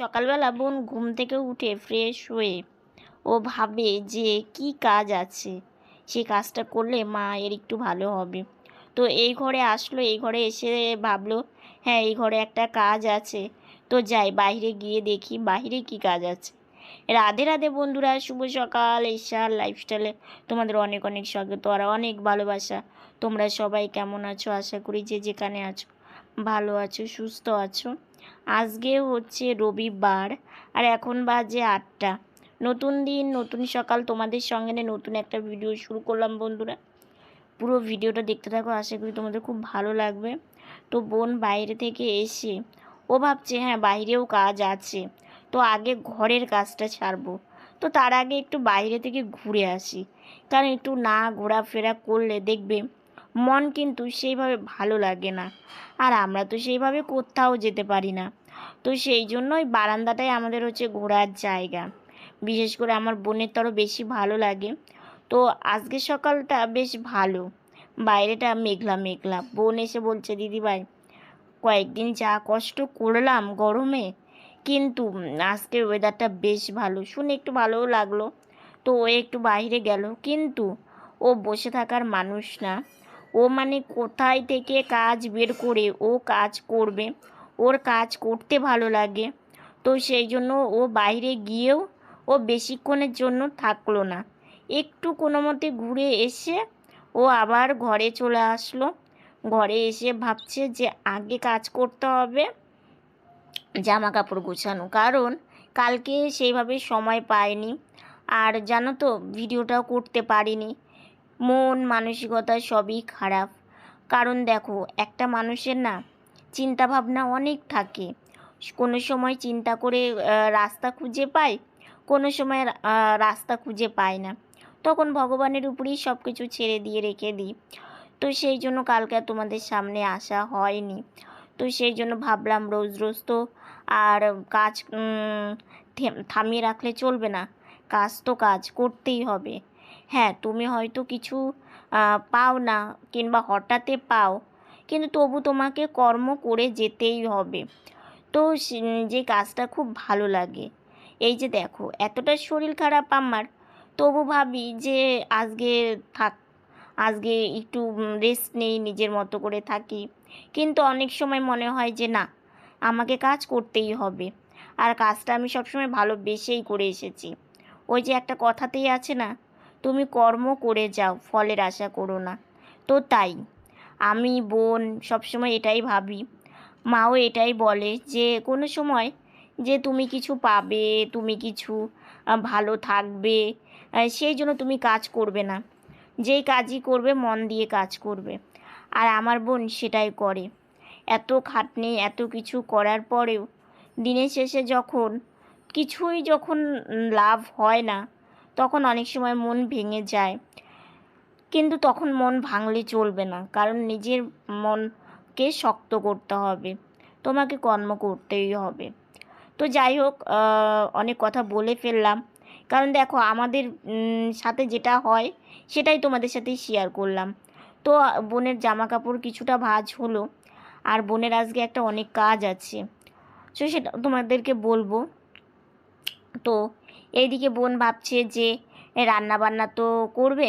সকালবেলা বোন ঘুম থেকে উঠে ফ্রেশ হয়ে ও ভাবে যে কি কাজ আছে। সেই কাজটা করলে মা এর একটু ভালো হবে। তো এই ঘরে আসলো, এই ঘরে এসে ভাবলো হ্যাঁ এই ঘরে একটা কাজ আছে। তো যাই, বাইরে গিয়ে দেখি বাইরে কি কাজ আছে। রাধে রাধে বন্ধুরা, শুভ সকাল। এশার লাইফস্টাইলে তোমাদের অনেক অনেক স্বাগত আর অনেক ভালোবাসা। তোমরা সবাই কেমন আছো? আশা করি যে যেখানে আছো, ভালো আছো, সুস্থ আছো। আজকে হচ্ছে রবিবার আর এখন বাজে আটটা। নতুন দিন, নতুন সকাল। তোমাদের সঙ্গে নিয়ে নতুন একটা ভিডিও শুরু করলাম বন্ধুরা। পুরো ভিডিওটা দেখতে থাকো, আশা করি তোমাদের খুব ভালো লাগবে। তো বোন বাইরে থেকে এসে, ও ভাবছে হ্যাঁ বাইরেও কাজ আছে। তো আগে ঘরের কাজটা ছাড়বো। তো তার আগে একটু বাইরে থেকে ঘুরে আসি। কারণ একটু না ঘোরাফেরা করলে দেখবে মন কিন্তু সেইভাবে ভালো লাগে না। আর আমরা তো সেইভাবে কোথাও যেতে পারি না। তো সেই জন্যই বারান্দাটাই আমাদের হচ্ছে ঘোরার জায়গা। বিশেষ করে আমার বোনের তরও বেশি ভালো লাগে। তো আজকে সকালটা বেশ ভালো। বাইরেটা মেঘলা মেঘলা। বোন এসে বলছে দিদিভাই কয়েকদিন যা কষ্ট করলাম গরমে, কিন্তু আজকের ওয়েদারটা বেশ ভালো। শুনে একটু ভালোও লাগল। তো ও একটু বাইরে গেল। কিন্তু ও বসে থাকার মানুষ না। ও মানে কোথায় থেকে কাজ বের করে ও কাজ করবে, ওর কাজ করতে ভালো লাগে। তো সেই জন্য ও বাইরে গিয়েও ও বেশিক্ষণের জন্য থাকল না। একটু কোনো মতে ঘুরে এসে ও আবার ঘরে চলে আসলো। ঘরে এসে ভাবছে যে আগে কাজ করতে হবে জামা কাপড় গোছানো। কারণ কালকে সেইভাবে সময় পায়নি। আর জানো তো, ভিডিওটাও করতে পারিনি। মন, মানসিকতা সবই খারাপ। কারণ দেখো, একটা মানুষের না চিন্তা ভাবনা অনেক থাকে। কোনো সময় চিন্তা করে রাস্তা খুঁজে পায়, কোনো সময় রাস্তা খুঁজে পায় না। তখন ভগবানের উপরেই সব কিছু ছেড়ে দিয়ে রেখে দিই। তো সেই জন্য কালকে তোমাদের সামনে আসা হয়নি। তো সেই জন্য ভাবলাম রোজ রোজ তো আর কাজ থামিয়ে রাখলে চলবে না। কাজ তো কাজ, করতেই হবে। হ্যাঁ তুমি হয়তো কিছু পাও না কিংবা হঠাৎই পাও, কিন্তু তবু তোমাকে কর্ম করে যেতেই হবে। তো যে কাজটা খুব ভালো লাগে। এই যে দেখো, এতটা শরীর খারাপ আমার, তবু ভাবি যে আজকে থাক, আজকে একটু রেস্ট নেই নিজের মতো করে থাকি। কিন্তু অনেক সময় মনে হয় যে না, আমাকে কাজ করতেই হবে। আর কাজটা আমি সবসময় ভালোবেসেই করে এসেছি। ওই যে একটা কথাতেই আছে না তুমি কর্ম করে যাও, ফলের আশা করো না। তো তাই, আমি, বোন সবসময় এটাই ভাবি। মাও এটাই বলে যে, কোনো সময় যে তুমি কিছু পাবে, তুমি কিছু ভালো থাকবে সেই জন্য তুমি কাজ করবে না। যেই কাজই করবে, মন দিয়ে কাজ করবে। আর আমার বোন সেটাই করে। এত খাটনি, এত কিছু করার পরেও দিনের শেষে যখন, কিছুই যখন লাভ হয় না তখন অনেক সময় মন ভেঙে যায়। কিন্তু তখন মন ভাঙলে চলবে না, কারণ নিজের মনকে শক্ত করতে হবে, তোমাকে কর্ম করতেই হবে। তো যাই হোক অনেক কথা বলে ফেললাম। কারণ দেখো, আমাদের সাথে যেটা হয়, সেটাই তোমাদের সাথে শেয়ার করলাম। তো, বোনের জামা কাপড় কিছুটা ভাজ হলো, আর বোনের আজকে একটা অনেক কাজ আছে। তো সেটা তোমাদেরকে বলব। তো এইদিকে বোন ভাবছে যে রান্না বান্না তো করবে,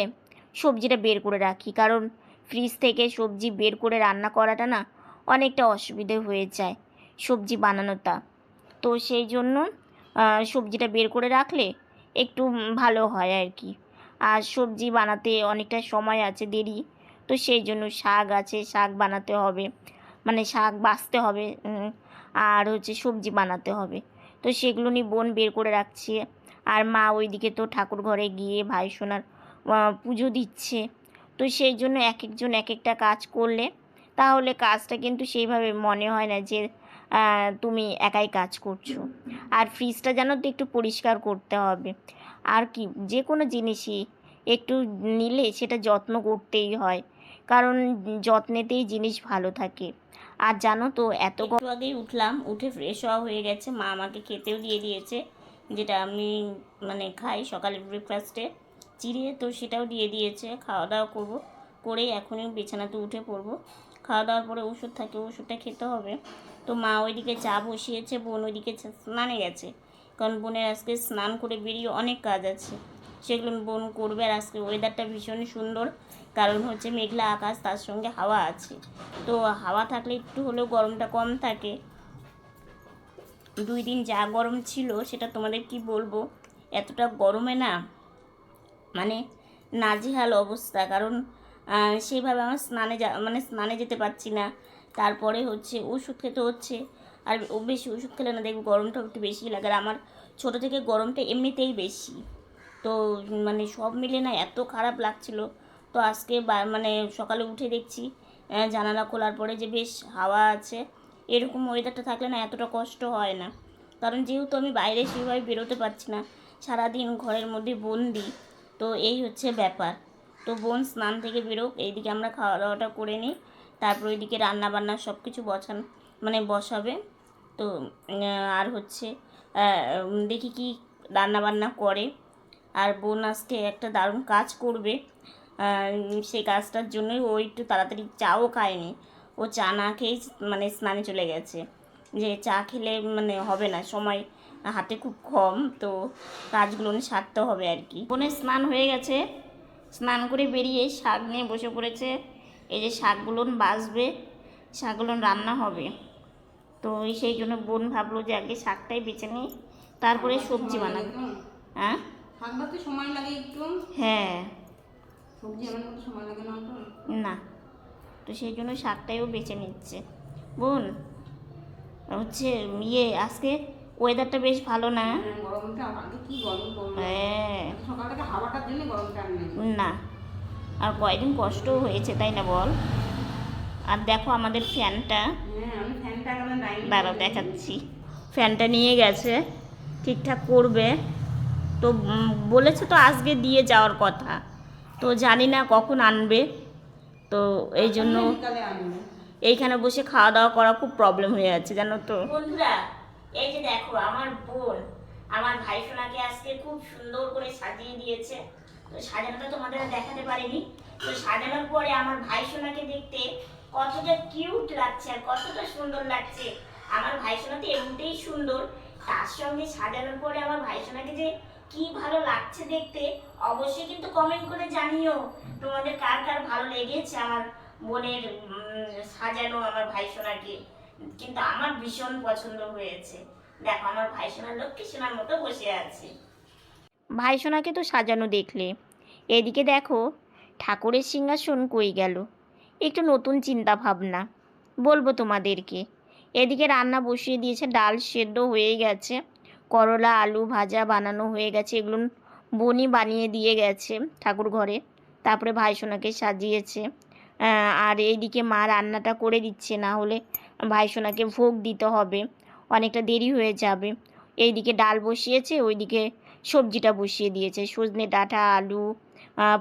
সবজিটা বের করে রাখি। কারণ ফ্রিজ থেকে সবজি বের করে রান্না করাটা না অনেকটা অসুবিধে হয়ে যায় সবজি বানানোটা। তো সেই জন্য সবজিটা বের করে রাখলে একটু ভালো হয় আর কি আর সবজি বানাতে অনেকটা সময় আছে, দেরি। তো সেই জন্য শাক আছে, শাক বানাতে হবে। মানে শাক বাছতে হবে আর হচ্ছে সবজি বানাতে হবে। তো সেগুলো নিয়ে বোন বের করে রাখছে। আর মা ওইদিকে তো ঠাকুর ঘরে গিয়ে ভাই সোনার পুজো দিচ্ছে। তো সেই জন্য এক একজন এক একটা কাজ করলে, তাহলে কাজটা কিন্তু সেইভাবে মনে হয় না যে তুমি একাই কাজ করছ। আর ফ্রিজটা যেন তো একটু পরিষ্কার করতে হবে। আর কি, যে কোনো জিনিসই একটু নিলে সেটা যত্ন করতেই হয়। কারণ যত্নেতেই জিনিস ভালো থাকে। আর জানো তো, এত আগেই উঠলাম, উঠে ফ্রেশ হওয়া হয়ে গেছে। মা আমাকে খেতেও দিয়ে দিয়েছে। যেটা আমি মানে খাই সকালে ব্রেকফাস্টে চিড়ে তো সেটাও দিয়ে দিয়েছে খাওয়া দাওয়া করব। করেই এখনই বিছানাতে উঠে পড়ব। খাওয়া দাওয়ার পরে ওষুধ থাকে, ওষুধটা খেতে হবে। তো মা ওইদিকে চা বসিয়েছে, বোন ওইদিকে স্নানে গেছে। কারণ বোনের আজকে স্নান করে বেরিয়ে অনেক কাজ আছে। সেগুলো বোন করবে আর আজকে ওয়েদারটা ভীষণ সুন্দর। কারণ হচ্ছে মেঘলা আকাশ, তার সঙ্গে হাওয়া আছে। তো হাওয়া থাকলে একটু হলেও গরমটা কম থাকে। দুই দিন যা গরম ছিল, সেটা তোমাদের কি বলব? এতটা গরমে না মানে নাজেহাল অবস্থা। কারণ সেইভাবে আমার স্নানে যা মানে স্নানে যেতে পারছি না। তারপরে হচ্ছে ওষুধ খেতে হচ্ছে। আর বেশি ওষুধ খেলে না দেখব গরমটা একটু বেশি লাগে। আর আমার ছোটো থেকে গরমটা এমনিতেই বেশি। তো মানে সব মিলে না এত খারাপ লাগছিল। তো আজকে মানে সকালে উঠে দেখছি জানালা খোলার পরে যে বেশ হাওয়া আছে। এরকম ওয়েদারটা থাকলে না এতটা কষ্ট হয় না। কারণ যেহেতু আমি বাইরে সেভাবে বেরোতে পারছি না, সারাদিন ঘরের মধ্যে বন্দি, তো এই হচ্ছে ব্যাপার। তো বোন স্নান থেকে বেরোক, এইদিকে আমরা খাওয়া দাওয়াটা করে নিই, তারপর ওইদিকে রান্নাবান্না সব কিছু বসান মানে বসাবে। তো আর হচ্ছে দেখি কি রান্না বান্না করে। আর বোন আজকে একটা দারুণ কাজ করবে সেই কাজটার জন্যই ও একটু তাড়াতাড়ি চাও খায়নি। ও চা না খেয়েই মানে স্নানে চলে গেছে। যে চা খেলে মানে হবে না সময় হাতে খুব কম তো কাজগুলো সারতে হবে আর কি। বোনের স্নান হয়ে গেছে স্নান করে বেরিয়ে শাক নিয়ে বসে পড়েছে। এই যে শাকগুলো বাসবে শাকগুলো রান্না হবে। তো সেই জন্য বোন ভাবলো যে আগে শাকটাই বেছে নিই তারপরে সবজি বানাবে। হ্যাঁ? সময় লাগে একটু? হ্যাঁ। সবজি সময় লাগে না না। তো সেই জন্য শাকটাইও বেছে নিচ্ছে। বোন হচ্ছে ইয়ে আজকে ওয়েদারটা বেশ ভালো না? হ্যাঁ, হ্যাঁ। না আর কয়দিন কষ্টও হয়েছে তাই না বল? আর দেখো আমাদের ফ্যানটা। হ্যাঁ দাঁড়াও দেখাচ্ছি। ফ্যানটা নিয়ে গেছে ঠিকঠাক করবে। তো বলেছে তো আজকে দিয়ে যাওয়ার কথা। তো জানি না কখন আনবে। তো এই জন্য বিকালে এইখানে বসে খাওয়া দাওয়া করা খুব প্রবলেম হয়ে যাচ্ছে জানো তো। বন্ধুরা এই যে দেখো আমার বোন আমার ভাই সোনাকে আজকে খুব সুন্দর করে সাজিয়ে দিয়েছে। তো সাজানোটা তোমাদের দেখাতে পারিনি। তো সাজানোর পরে আমার ভাই সোনাকে দেখতে কতটা কিউট লাগছে আর কতটা সুন্দর লাগছে। আমার ভাই সোনা তো এমনিতেই সুন্দর তার সঙ্গে সাজানোর পরে আমার ভাই সোনাকে যে কি ভালো লাগছে দেখতে, অবশ্যই কিন্তু কমেন্ট করে জানিও। তোমাদের কার কার ভালো লেগেছে আমার বোনের সাজানো আমার ভাই সোনাকে। কিন্তু আমার ভীষণ পছন্দ হয়েছে। দেখো, আমার ভাই সোনার লক্ষ্মী সোনার মতো বসে আছে। ভাই সোনাকে তো সাজানো দেখলে। এদিকে দেখো, ঠাকুরের সিংহাসন কই গেল? একটু নতুন চিন্তা ভাবনা। বলব তোমাদেরকে, এদিকে রান্না বসিয়ে দিয়েছে, ডাল সেদ্ধ হয়ে গেছে। করলা, আলু ভাজা বানানো হয়ে গেছে। এগুলো বনি বানিয়ে দিয়ে গেছে ঠাকুর ঘরে। তারপরে ভাই সোনাকে সাজিয়েছে। আর এইদিকে মা রান্নাটা করে দিচ্ছে, না হলে ভাই সোনাকে ভোগ দিতে হবে। অনেকটা দেরি হয়ে যাবে। এইদিকে ডাল বসিয়েছে, ওইদিকে সবজিটা বসিয়ে দিয়েছে। সজনে ডাঁটা, আলু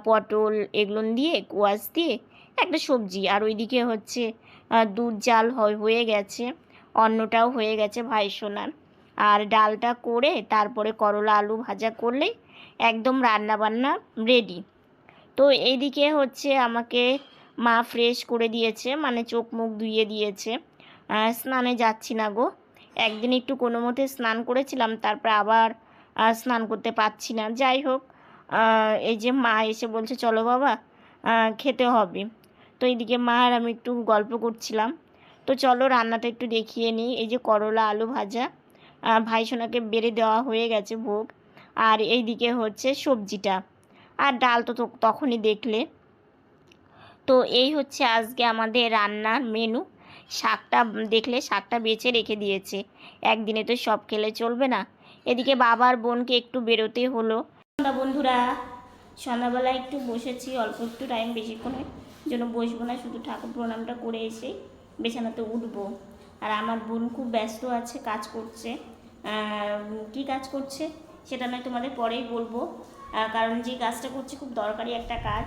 পটল এগুলো দিয়ে, কোয়াশ দিয়ে একটা সবজি। আর ওইদিকে হচ্ছে দুধ জাল হয়ে গেছে। অন্নটাও হয়ে গেছে ভাই সোনার। আর ডালটা করে তারপরে করলা আলু ভাজা করলে একদম রান্না বান্না রেডি তো এইদিকে হচ্ছে আমাকে মা ফ্রেশ করে দিয়েছে মানে চোখ মুখ ধুয়ে দিয়েছে। স্নানে যাচ্ছি না গো। একদিন একটু কোনো মতে স্নান করেছিলাম, তারপর আবার স্নান করতে পারছি না। যাই হোক এই যে মা এসে বলছে, চলো বাবা খেতে হবে। তো এইদিকে মা আর আমি একটু গল্প করছিলাম। তো চলো রান্নাটা একটু দেখিয়ে নিই। এই যে করলা আলু ভাজা আহ, ভাই বেড়ে দেওয়া হয়ে গেছে ভোগ। আর এই দিকে হচ্ছে সবজিটা। আর ডাল তো তখনই দেখলে। তো এই হচ্ছে আজকে আমাদের রান্নার মেনু শাকটা দেখলে শাকটা বেছে রেখে দিয়েছে। একদিনে তো সব খেলে চলবে না। এদিকে বাবার বোনকে একটু বেরোতে হলো। বন্ধুরা সন্ধ্যাবেলা একটু বসেছি অল্প একটু টাইম বেশিক্ষণের জন্য বসবো না শুধু ঠাকুর প্রণামটা করে এসে বিছানাতে উঠবো। আর আমার বোন খুব ব্যস্ত আছে কাজ করছে। কি কাজ করছে সেটা নয় তোমাদের পরেই বলব। কারণ যে কাজটা করছে খুব দরকারি একটা কাজ।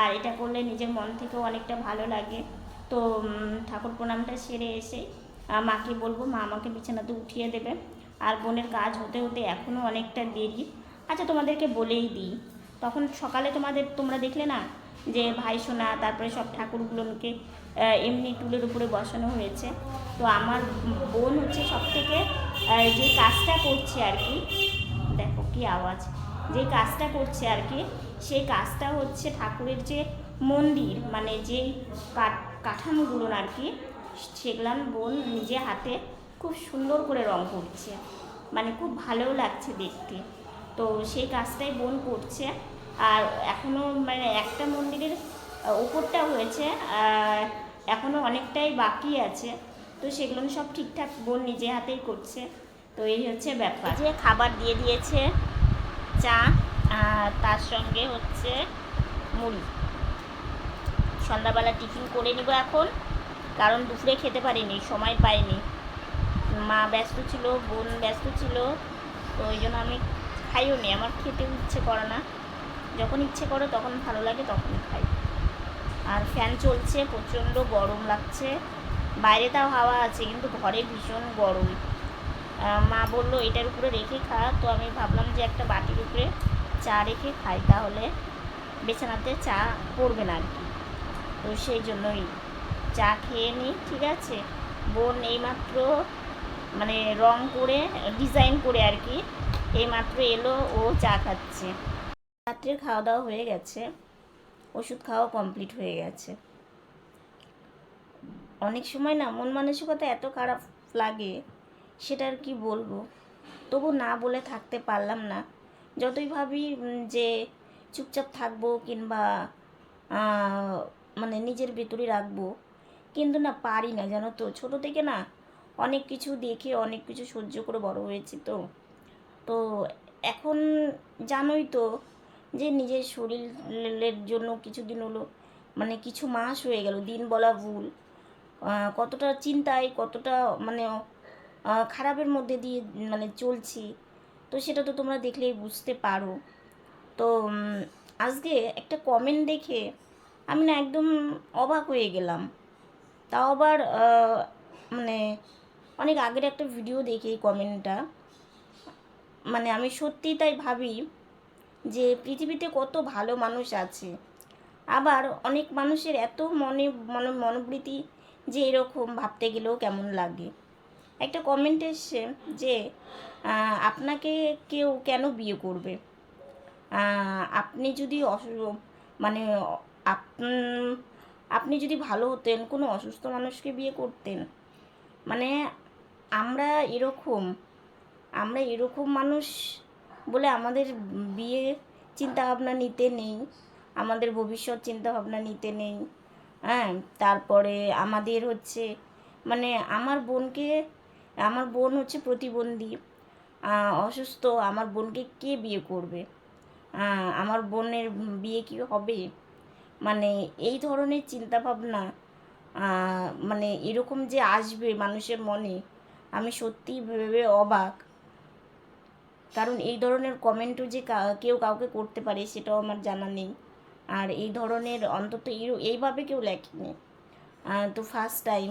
আর এটা করলে নিজের মন থেকেও অনেকটা ভালো লাগে। তো ঠাকুর প্রণামটা সেরে এসে মাকে বলব, মা আমাকে বিছানাতে উঠিয়ে দেবে। আর বোনের কাজ হতে হতে এখনও অনেকটা দেরি। আচ্ছা তোমাদেরকে বলেই দিই, তখন সকালে তোমাদের, তোমরা দেখলে না যে ভাই সোনা, তারপরে সব ঠাকুরগুলোকে এমনি টুলের উপরে বসানো হয়েছে। তো আমার বোন হচ্ছে সব থেকে যে কাজটা করছে আর কি, দেখো কি আওয়াজ, যে কাজটা করছে আর কি, সেই কাজটা হচ্ছে ঠাকুরের যে মন্দির মানে কাঠ- কাঠামোগুলো আর কি সেগুলান বোন নিজে হাতে খুব সুন্দর করে রং করছে মানে খুব ভালোও লাগছে দেখতে। তো সেই কাজটাই বোন করছে, আর এখনও মানে একটা মন্দিরের ওপরটা হয়েছে এখনও অনেকটাই বাকি আছে। তো সেগুলো সব ঠিকঠাক বোন নিজে হাতেই করছে। তো এই হচ্ছে ব্যাপার। যে খাবার দিয়ে দিয়েছে চা, আর তার সঙ্গে হচ্ছে মুড়ি। সন্ধ্যাবেলা টিফিন করে নিব এখন, কারণ দুপুরে খেতে পারিনি, সময় পাইনি। মা ব্যস্ত ছিল, বোন ব্যস্ত ছিল, তো ওই জন্য আমি খাইও নি। আমার খেতে ইচ্ছে করে না। যখন ইচ্ছে করে তখন ভালো লাগে তখন খাই। আর ফ্যান চলছে, প্রচণ্ড গরম লাগছে। বাইরে তাও হাওয়া আছে, কিন্তু ঘরে ভীষণ গরম। মা বলল, এটার উপরে রেখে খা। তো আমি ভাবলাম যে একটা বাটির উপরে চা রেখে খাই, তাহলে বিছানাতে চা পড়বে না আর কি তো সেই জন্যই চা খেয়ে নিই, ঠিক আছে? বোন এইমাত্র মানে রং করে, ডিজাইন করে আর কি এইমাত্র এলো, ও চা খাচ্ছে। রাত্রের খাওয়া দাওয়া হয়ে গেছে, ওষুধ খাওয়া কমপ্লিট হয়ে গেছে। অনেক সময় না মন মানসিকতা এত খারাপ লাগে, সেটা আর কি বলব? তবু না বলে থাকতে পারলাম না। যতই ভাবি যে চুপচাপ থাকব কিংবা মানে নিজের ভেতরে রাখব, কিন্তু না পারি না, জানো তো? ছোটো থেকে না অনেক কিছু দেখে, অনেক কিছু সহ্য করে বড় হয়েছি তো। তো এখন জানোই তো যে নিজের শরীরের জন্য কিছুদিন হলো মানে কিছু মাস হয়ে গেল, দিন বলা ভুল। কতটা চিন্তায়, কতটা মানে খারাপের মধ্যে দিয়ে মানে চলছি। তো সেটা তো তোমরা দেখলেই বুঝতে পারো। তো আজকে একটা কমেন্ট দেখে আমি না একদম অবাক হয়ে গেলাম। তাও আবার মানে অনেক আগের একটা ভিডিও দেখে এই কমেন্টটা মানে আমি সত্যিই তাই ভাবি যে পৃথিবীতে কত ভালো মানুষ আছে। আবার অনেক মানুষের এত মনে মনে, মনোবৃত্তি যে এরকম ভাবতে গেলেও কেমন লাগে। একটা কমেন্ট এসছে যে আপনাকে কেউ কেন বিয়ে করবে? আপনি যদি মানে আপনি যদি ভালো হতেন, কোনো অসুস্থ মানুষকে বিয়ে করতেন মানে আমরা এরকম আমরা এরকম মানুষ বলে আমাদের বিয়ে চিন্তাভাবনা নিতে নেই, আমাদের ভবিষ্যৎ চিন্তাভাবনা নিতে নেই। হ্যাঁ তারপরে আমাদের হচ্ছে মানে আমার বোনকে, আমার বোন হচ্ছে প্রতিবন্ধী অসুস্থ, আমার বোনকে কে বিয়ে করবে? আমার বোনের বিয়ে কি হবে? মানে এই ধরনের চিন্তাভাবনা মানে এরকম যে আসবে মানুষের মনে, আমি সত্যিই ভেবে অবাক। কারণ এই ধরনের কমেন্টও যে কেউ কাউকে করতে পারে, সেটাও আমার জানা নেই। আর এই ধরনের অন্তত এই- এইভাবে কেউ লেখেনি। তো ফার্স্ট টাইম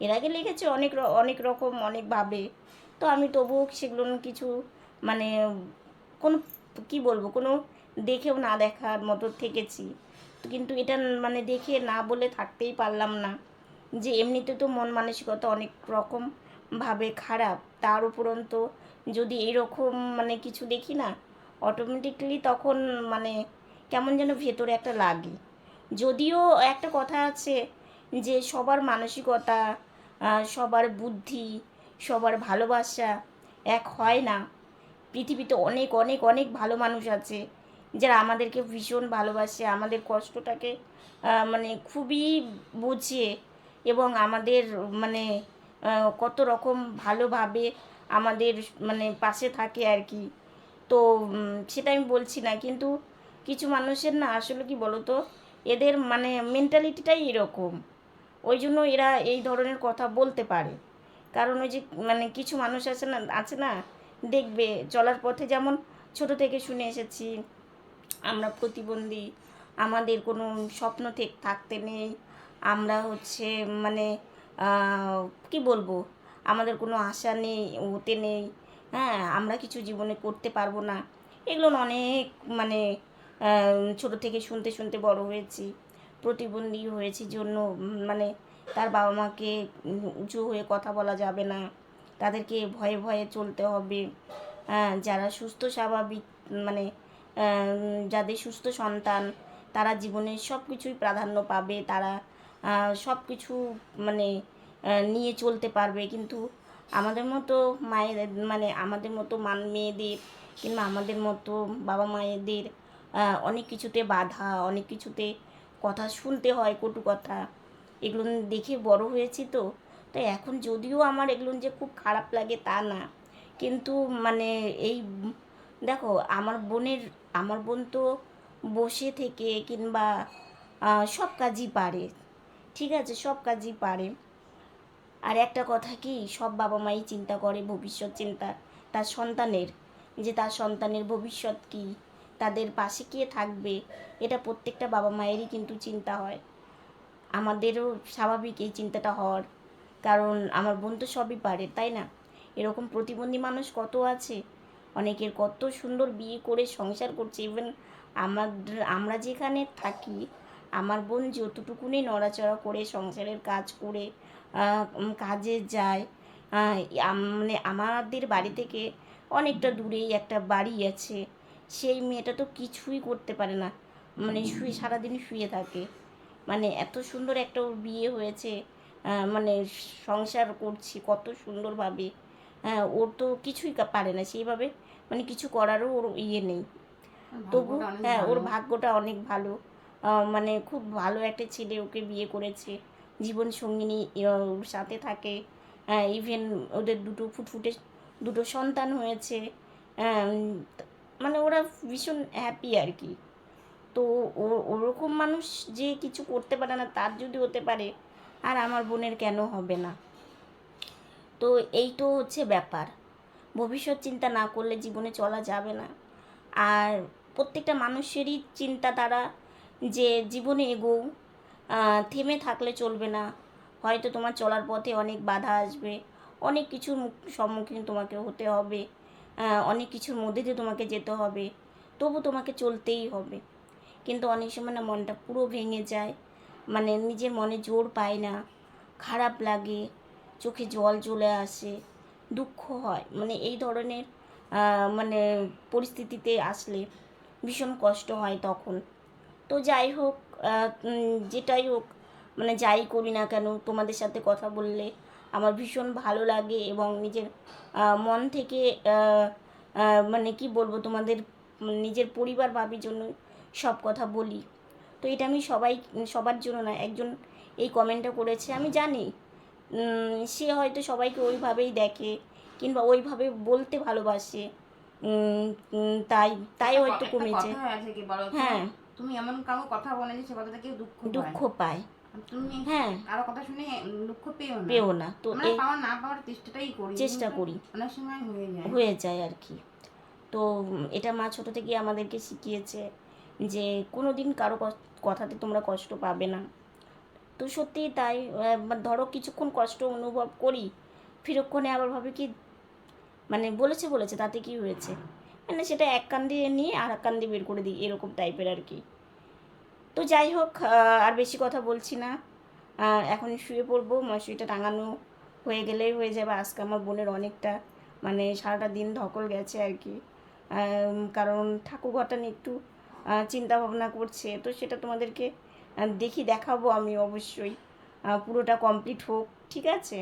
এর আগে লিখেছে অনেক অনেক রকম অনেকভাবে তো আমি তবুও সেগুলো কিছু মানে কোনো কি বলব, কোনো দেখেও না দেখার মতো থেকেছি। কিন্তু এটা মানে দেখে না বলে থাকতেই পারলাম না যে এমনিতে তো মন মানসিকতা অনেক রকম ভাবে খারাপ। তার উপরন্ত যদি এইরকম মানে কিছু দেখি না অটোমেটিকলি তখন মানে কেমন যেন ভেতরে একটা লাগে। যদিও একটা কথা আছে যে সবার মানসিকতা সবার বুদ্ধি, সবার ভালোবাসা এক হয় না। পৃথিবীতে অনেক অনেক অনেক ভালো মানুষ আছে যারা আমাদেরকে ভীষণ ভালোবাসে, আমাদের কষ্টটাকে মানে খুবই বুঝে এবং আমাদের মানে কত রকম ভালোভাবে আমাদের মানে পাশে থাকে আর কি। তো সেটা আমি বলছি না, কিন্তু কিছু মানুষের না আসলে কি বলতো, এদের মানে মেন্টালিটিটাই এরকম। ওই জন্য এরা এই ধরনের কথা বলতে পারে। কারণ ওই যে মানে কিছু মানুষ আছে না আছে না, দেখবে চলার পথে যেমন ছোট থেকে শুনে এসেছি, আমরা প্রতিবন্ধী, আমাদের কোনো স্বপ্ন থেকে থাকতে নেই, আমরা হচ্ছে মানে কি বলব, আমাদের কোনো আশা নেই, ওতে নেই হ্যাঁ আমরা কিছু জীবনে করতে পারব না। এগুলো অনেক মানে ছোটো থেকে শুনতে শুনতে বড় হয়েছি প্রতিবন্ধী হয়েছি জন্য মানে তার বাবা মাকে উঁচু হয়ে কথা বলা যাবে না তাদেরকে ভয়ে ভয়ে চলতে হবে। আহ, যারা সুস্থ স্বাভাবিক মানে যাদের সুস্থ সন্তান তারা জীবনের সব কিছুই প্রাধান্য পাবে তারা সব কিছু মানে নিয়ে চলতে পারবে। কিন্তু আমাদের মতো মায়ের মানে আমাদের মতো মান মেয়েদের কিংবা আমাদের মতো বাবা মায়েদের অনেক কিছুতে বাধা, অনেক কিছুতে কথা শুনতে হয়, কটু কথা। এগুলো দেখে বড় হয়েছি তো। তো এখন যদিও আমার এগুলো যে খুব খারাপ লাগে তা না। কিন্তু মানে এই, দেখো, আমার বোনের, আমার বোন তো বসে থেকে কিংবা সব কাজই পারে। ঠিক আছে, সব কাজই পারে। আর একটা কথা কি, সব বাবা মাই চিন্তা করে ভবিষ্যৎ চিন্তা, তার সন্তানের, যে তার সন্তানের ভবিষ্যৎ কি? তাদের পাশে কে থাকবে, এটা প্রত্যেকটা বাবা মায়েরই কিন্তু চিন্তা হয়। আমাদেরও স্বাভাবিক এই চিন্তাটা হওয়ার, কারণ আমার বোন তো সবই পারে, তাই না? এরকম প্রতিবন্ধী মানুষ কত আছে? অনেকের কত সুন্দর বিয়ে করে সংসার করছে ইভেন আমাদের, আমরা যেখানে থাকি, আমার বোন যতটুকুনি নড়াচড়া করে সংসারের কাজ করে কাজে যায় মানে আমাদের বাড়ি থেকে অনেকটা দূরেই একটা বাড়ি আছে। সেই মেয়েটা তো কিছুই করতে পারে না। মানে শুয়ে সারাদিন শুয়ে থাকে। মানে এত সুন্দর একটা ওর বিয়ে হয়েছে। মানে সংসার করছি কত সুন্দরভাবে। হ্যাঁ ওর তো কিছুই পারে না। সেইভাবে মানে কিছু করারও ওর ইয়ে নেই। তবু হ্যাঁ ওর ভাগ্যটা অনেক ভালো। মানে খুব ভালো একটা ছেলে ওকে বিয়ে করেছে। জীবন সঙ্গিনী ওর সাথে থাকে। ইভেন ওদের দুটো ফুটফুটে দুটো সন্তান হয়েছে। মানে ওরা ভীষণ হ্যাপি আর কি তো ও- ওরকম মানুষ যে কিছু করতে পারে না, তার যদি হতে পারে, আর আমার বোনের কেন হবে না? তো এই তো হচ্ছে ব্যাপার। ভবিষ্যৎ চিন্তা না করলে জীবনে চলা যাবে না। আর প্রত্যেকটা মানুষেরই চিন্তা তারা যে জীবনে এগো থেমে থাকলে চলবে না। হয়তো তোমার চলার পথে অনেক বাধা আসবে, অনেক কিছুর সম্মুখীন তোমাকে হতে হবে। অনেক কিছুর মধ্যে দিয়ে তোমাকে যেতে হবে। তবু তোমাকে চলতেই হবে। কিন্তু অনেক সময় না মনটা পুরো ভেঙে যায়। মানে নিজের মনে জোর পায় না। খারাপ লাগে। চোখে জল চলে আসে। দুঃখ হয়। মানে এই ধরনের মানে পরিস্থিতিতে আসলে ভীষণ কষ্ট হয় তখন। তো যাই হোক যেটাই হোক মানে যাই করি না কেন, তোমাদের সাথে কথা বললে আমার ভীষণ ভালো লাগে এবং নিজের মন থেকে মানে কি বলব তোমাদের উম, নিজের পরিবার ভাবির জন্য সব কথা বলি। তো এটা আমি সবাই সবার জন্য না একজন এই কমেন্টটা করেছে। আমি জানি সে হয়তো সবাইকে ওইভাবেই দেখে কিংবা ওইভাবে বলতে ভালোবাসে তাই তাই হয়তো কমেছে? হ্যাঁ। তুমি এমন কারও কথা বলে যে সে কথাটা কেউ দুঃখ দুঃখ পায়। তুমি হ্যাঁ। কারও কথা শুনে দুঃখ পেও না। পেও না। তো আমরা পাওয়া না পাওয়ার চেষ্টাটাই করি চেষ্টা করি। অনেক সময় হয়ে যায়। হয়ে যায় আর কি। তো এটা মা ছোট থেকে আমাদেরকে শিখিয়েছে যে কোনো দিন কারও কথাতে তোমরা কষ্ট পাবে না। তো সত্যিই তাই। ধরো কিছুক্ষণ কষ্ট অনুভব করি ফিরক্ষণে আবার ভাবে কি মানে বলেছে বলেছে তাতে কি হয়েছে? মানে সেটা এক কান দিয়ে নিয়ে আর এক কান দিয়ে বের করে দিই এরকম টাইপের আর কি। তো যাই হোক আর বেশি কথা বলছি না। এখন শুয়ে পড়ব, মশুরিটা টাঙানো হয়ে গেলেই হয়ে যাবে। আজকে আমার বোনের অনেকটা মানে সারাটা দিন ধকল গেছে আর কি। কারণ ঠাকুরঘরটা নিয়ে একটু চিন্তা ভাবনা করছে। তো সেটা তোমাদেরকে দেখি দেখাবো আমি অবশ্যই। পুরোটা কমপ্লিট হোক, ঠিক আছে?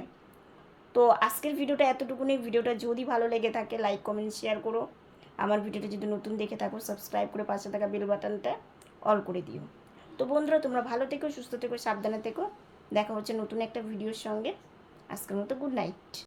তো আজকের ভিডিওটা এতটুকুনি। ভিডিওটা যদি ভালো লেগে থাকে লাইক কমেন্ট শেয়ার করো। আমার ভিডিওটা যদি নতুন দেখে থাকো সাবস্ক্রাইব করে পাশে থাকা বেল বাটনটা অল করে দিও। তো বন্ধুরা, তোমরা ভালো থেকো, সুস্থ থেকো, সাবধানে থেকো। দেখা হচ্ছে নতুন একটা ভিডিওর সঙ্গে। আজকের মতো গুড নাইট।